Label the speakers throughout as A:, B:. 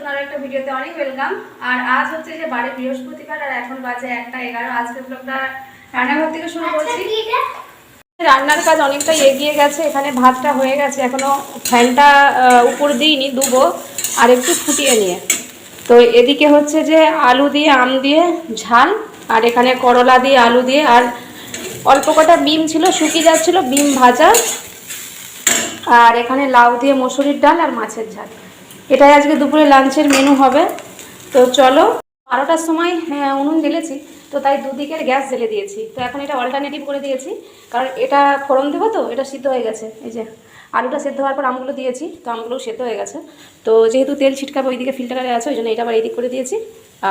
A: নতুন আরও একটা ভিডিওতে অনেক ওয়েলকাম আর আজ হচ্ছে যে বারে বৃহস্পতিবার আর এখন বাজে একটা এগারো। আজকে ব্লগটা রান্নাঘর থেকে শুরু করছি। রান্নার কাজ অনেকটা এগিয়ে গেছে এখানে ভাতটা হয়ে গেছে। এখনও ফ্যানটা উপর দিইনি দুবো আর একটু ফুটিয়ে নিয়ে। তো এদিকে হচ্ছে যে আলু দিয়ে আম দিয়ে ঝাল আর এখানে করলা দিয়ে আলু দিয়ে আর অল্প কটা বিম ছিল শুকিয়ে যাচ্ছিল বিম ভাজা। আর এখানে লাউ দিয়ে মসুরির ডাল আর মাছের ঝাল। এটাই আজকে দুপুরে লাঞ্চের মেনু হবে। তো চলো, বারোটার সময় হ্যাঁ উনুন জ্বেলেছি তো তাই দুদিকের গ্যাস জ্বেলে দিয়েছি। তো এখন এটা অল্টারনেটিভ করে দিয়েছি। কারণ এটা ফোড়ন দেবো তো, এটা সিদ্ধ হয়ে গেছে। এই যে, আলুটা সেদ্ধ হওয়ার পর আমগুলো দিয়েছি, তো আমগুলো সেদ্ধ হয়ে গেছে। তো যেহেতু তেল ছিটকাবে, ওইদিকে ফিল্টারে আছে, ওই জন্য এটা আবার এই দিক করে দিয়েছি।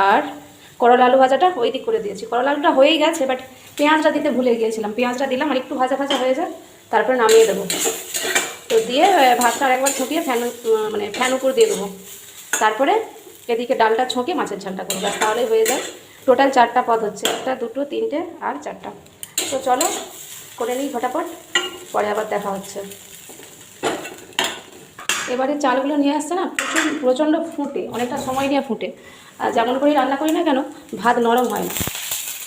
A: আর করলা আলু ভাজাটা ওই দিক করে দিয়েছি। করলা আলুটা হয়েই গেছে বাট পেঁয়াজটা দিতে ভুলে গিয়েছিলাম। পেঁয়াজটা দিলাম, আর একটু ভাজা ভাজা হয়ে যায় তারপরে নামিয়ে দেবো। তো দিয়ে ভাতটা আর একবার ছুটিয়ে ফ্যান মানে ফ্যান উপর দিয়ে দেবো। তারপরে এদিকে ডালটা ছকে মাছের ঝালটা করব। ব্যাস, তাহলেই হয়ে যায়। টোটাল চারটা পদ হচ্ছে। একটা, দুটো, তিনটে আর চারটা। তো চলো, করে নিই ফটাফট। পরে আবার দেখা হচ্ছে। এবারে চালগুলো নিয়ে আসছে না, প্রচুর, প্রচণ্ড ফুটে, অনেকটা সময় নিয়ে ফুটে। আর যেমন করেই রান্না করি না কেন, ভাত নরম হয় না।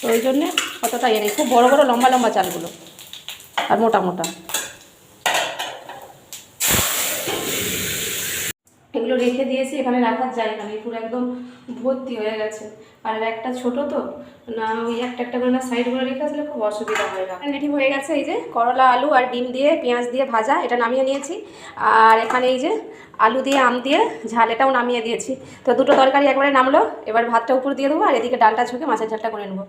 A: তো ওই জন্যে অতটা ইয়ে নেই। খুব বড়ো বড়ো লম্বা লম্বা চালগুলো। আর মোটা মোটা। এগুলো রেখে দিয়েছি, এখানে রাখার জায়গা নেই, পুরো একদম ভর্তি হয়ে গেছে। আর একটা ছোট তো, না, ওই একটা একটা করে না সাইডগুলো রেখে আসলে খুব অসুবিধা হয় না রেডি হয়ে গেছে এই যে করলা, আলু আর ডিম দিয়ে, পেঁয়াজ দিয়ে ভাজা, এটা নামিয়ে নিয়েছি। আর এখানে এই যে আলু দিয়ে, আম দিয়ে ঝাল, এটাও নামিয়ে দিয়েছি। তো দুটো তরকারি একবারে নামলো, এবার ভাতটা উপর দিয়ে দেবো, আর এদিকে ডালটা ছুঁকে মাছের ঝালটা করে নেব।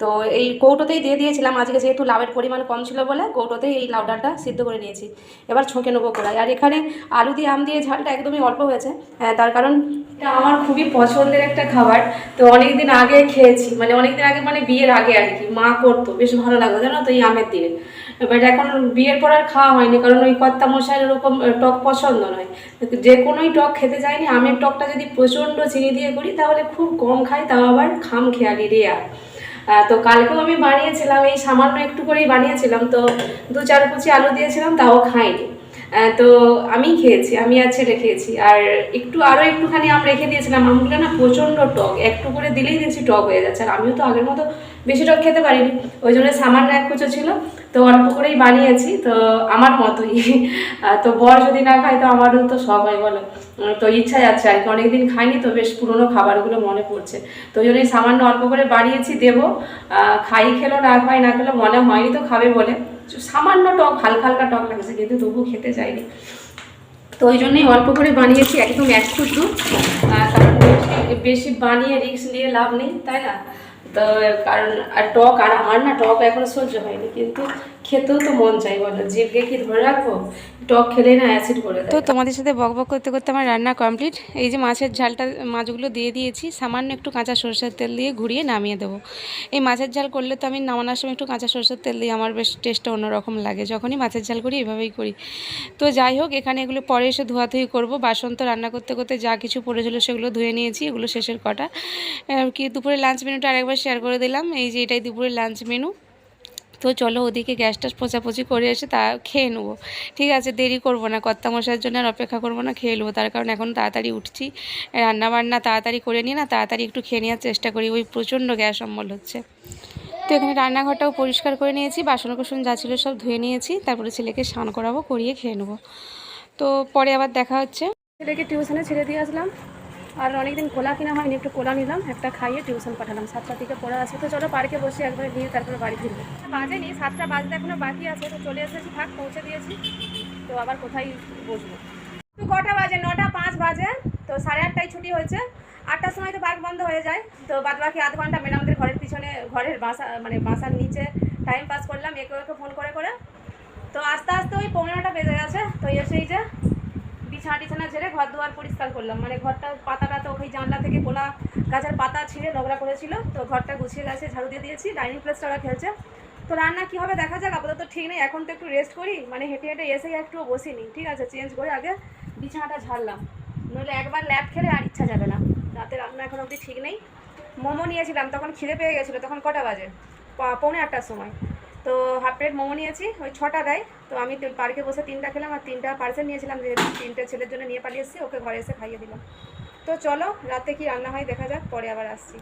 A: তো এই কৌটোতেই দিয়ে দিয়েছিলাম, আজকে যেহেতু লাউয়ের পরিমাণ কম ছিল বলে, কৌটোতেই এই লাউ ডালটা সিদ্ধ করে নিয়েছি। এবার ছুঁকে নেব কড়াই। আর এখানে আলু দিয়ে, আম দিয়ে ঝালটা একদমই অল্প হয়েছে। হ্যাঁ, তার কারণ এটা আমার খুবই পছন্দের একটা খাবার। তো অনেক দিন আগে খেয়েছি মানে অনেক দিন আগে মানে বিয়ের আগে আর কি। মা করতো বেশ ভালো লাগতো জানো তো এই আমের দিনে। বাট এখন বিয়ের পর আর খাওয়া হয়নি কারণ ওই কর্তা মশাইয়ের ওরকম টক পছন্দ নয়। যে কোনোই টক খেতে চাইনি আমের টকটা যদি প্রচণ্ড চিনি দিয়ে করি তাহলে খুব কম খাই তাও আবার খাম খেয়ালি রেয়ার আহ, তো কালকেও আমি বানিয়েছিলাম এই সামান্য একটু করেই বানিয়েছিলাম তো দু চার কুচি আলু দিয়েছিলাম তাও খাইনি। তো আমি খেয়েছি, আমি আর ছেলে খেয়েছি। আর একটু আরও একটুখানি আম রেখে দিয়েছিলাম, আমগুলো না প্রচণ্ড টক, একটু করে দিলেই দেখছি টক হয়ে যাচ্ছে। আর আমিও তো আগের মতো বেশি টক খেতে পারিনি। ওই জন্য সামান্য এক কুচো ছিল, তো অল্প করেই বানিয়েছি, তো আমার মতোই। তো বর যদি না খায়, তো আমারও তো সব হয় বলো। তো ইচ্ছা যাচ্ছে আর কি, অনেকদিন খাইনি তো, বেশ পুরনো খাবারগুলো মনে পড়ছে। তো ওই জন্যই সামান্য অল্প করে বানিয়েছি, দেবো। খাই খেলো, না খাই, না খেলো, মনে হয়নি তো খাবে বলে। সামান্য টক, হালকা হালকা টক লাগছে, কিন্তু তবু খেতে চাইনি। তো ওই জন্যই অল্প করে বানিয়েছি, একদম এক বেশি- বেশি বানিয়ে রিক্স নিয়ে লাভ নেই, তাই না? তো, কারণ আর টক আর আমার না টক এখন সহ্য হয়নি, কিন্তু খেতেও তো মন চাই বলো জিভকে কি ধরে রাখব? টক খেলেই না অ্যাসিড করে
B: তো তোমাদের সাথে বক বক করতে করতে আমার রান্না কমপ্লিট এই যে মাছের ঝালটা মাছগুলো দিয়ে দিয়েছি সামান্য একটু কাঁচা সরষের তেল দিয়ে ঘুরিয়ে নামিয়ে দেবো। এই মাছের ঝাল করলে তো আমি নামানোর সময় একটু কাঁচা সরষের তেল দিয়ে আমার বেশ টেস্টটা অন্যরকম লাগে। যখনই মাছের ঝাল করি এভাবেই করি। তো যাই হোক এখানে এগুলো পরে এসে ধোয়াধুয়ি করব। বাসন তো রান্না করতে করতে যা কিছু পড়েছিল সেগুলো ধুয়ে নিয়েছি এগুলো শেষের কটা। কি দুপুরে লাঞ্চ মেনুটা আরেকবার শেয়ার করে দিলাম। এই যে এটাই দুপুরের লাঞ্চ মেনু তো চলো ওদিকে গ্যাসটা পোচাপুচি করে এসে তা খেয়ে নেব। ঠিক আছে, দেরি করব না কর্তা মশাইয়ের জন্য আর অপেক্ষা করব না, খেয়ে নেব। তার কারণ এখন তাড়াতাড়ি উঠছি। রান্না বান্না তাড়াতাড়ি করে নিয়ে না, তাড়াতাড়ি একটু খেয়ে নেওয়ার চেষ্টা করি, ওই প্রচণ্ড গ্যাস অম্বল হচ্ছে। তো এখানে রান্নাঘরটাও পরিষ্কার করে নিয়েছি, বাসন কুসন যা ছিল সব ধুয়ে নিয়েছি, তারপরে ছেলেকে স্নান করাবো, করিয়ে খেয়ে নেব। তো পরে আবার দেখা হচ্ছে।
A: ছেলেকে টিউশনে ছেড়ে দিয়ে আসলাম। আর অনেকদিন কোলা কিনা হয়নি, একটু কোলা নিলাম, একটা খাইয়ে টিউশন পাঠালাম। সাতটা থেকে পড়া আছে, তো চলো পার্কে বসে একবার নিয়ে তারপরে বাড়ি ফিরবো। বাজেনি, সাতটা বাজতে এখনও বাকি আছে, তো চলে এসেছি, থাক, পৌঁছে দিয়েছি। তো আবার কোথায় বসবো? তো কটা বাজে? নটা পাঁচ বাজে, তো সাড়ে আটটায় ছুটি হয়েছে। আটটার সময় তো পার্ক বন্ধ হয়ে যায়। তো বাদ বাকি আধ ঘণ্টা ম্যাডামদের ঘরের পিছনে, ঘরের বাসা মানে বাসার নিচে টাইম পাস করলাম, একে ওকে ফোন করে করে। তো আস্তে আস্তে ওই পনেরোটা বেজে গেছে, তো এসেই যে বিছানা টিছানা ঝেড়ে ঘর দুয়ার পরিষ্কার করলাম। মানে ঘরটা, পাতাটা তো ওই জানলা থেকে কোলা গাছের পাতা ছিঁড়ে নোংরা করেছিল, তো ঘরটা গুছিয়ে গেছে ঝাড়ু দিয়ে দিয়েছি। ডাইনিং প্লেসটা ওরা খেলছে। তো রান্না কী হবে দেখা যাক, আপাতত ঠিক নেই। এখন তো একটু রেস্ট করি। মানে হেঁটে হেঁটে এসেই একটুও বসিনি, ঠিক আছে? চেঞ্জ করে আগে বিছানাটা ঝাড়লাম। নইলে একবার ল্যাব খেলে আর ইচ্ছা যাবে না। রাতে রান্না এখন অবধি ঠিক নেই। মোমো নিয়েছিলাম, তখন খিদে পেয়ে গেছিল, তখন কটা বাজে? পৌনে আটটার সময়। তো হাফ প্লেট মোমো নিয়েছি, ওই ছটা দেয়। তো আমি পার্কে বসে তিনটা খেলাম আর তিনটা পার্সেল নিয়েছিলাম, যেহেতু তিনটে ছেলের জন্য নিয়ে পালিয়ে এসেছি, ওকে ঘরে এসে খাইয়ে দিলাম। তো চলো, রাতে কি রান্না হয় দেখা যাক, পরে আবার আসছি।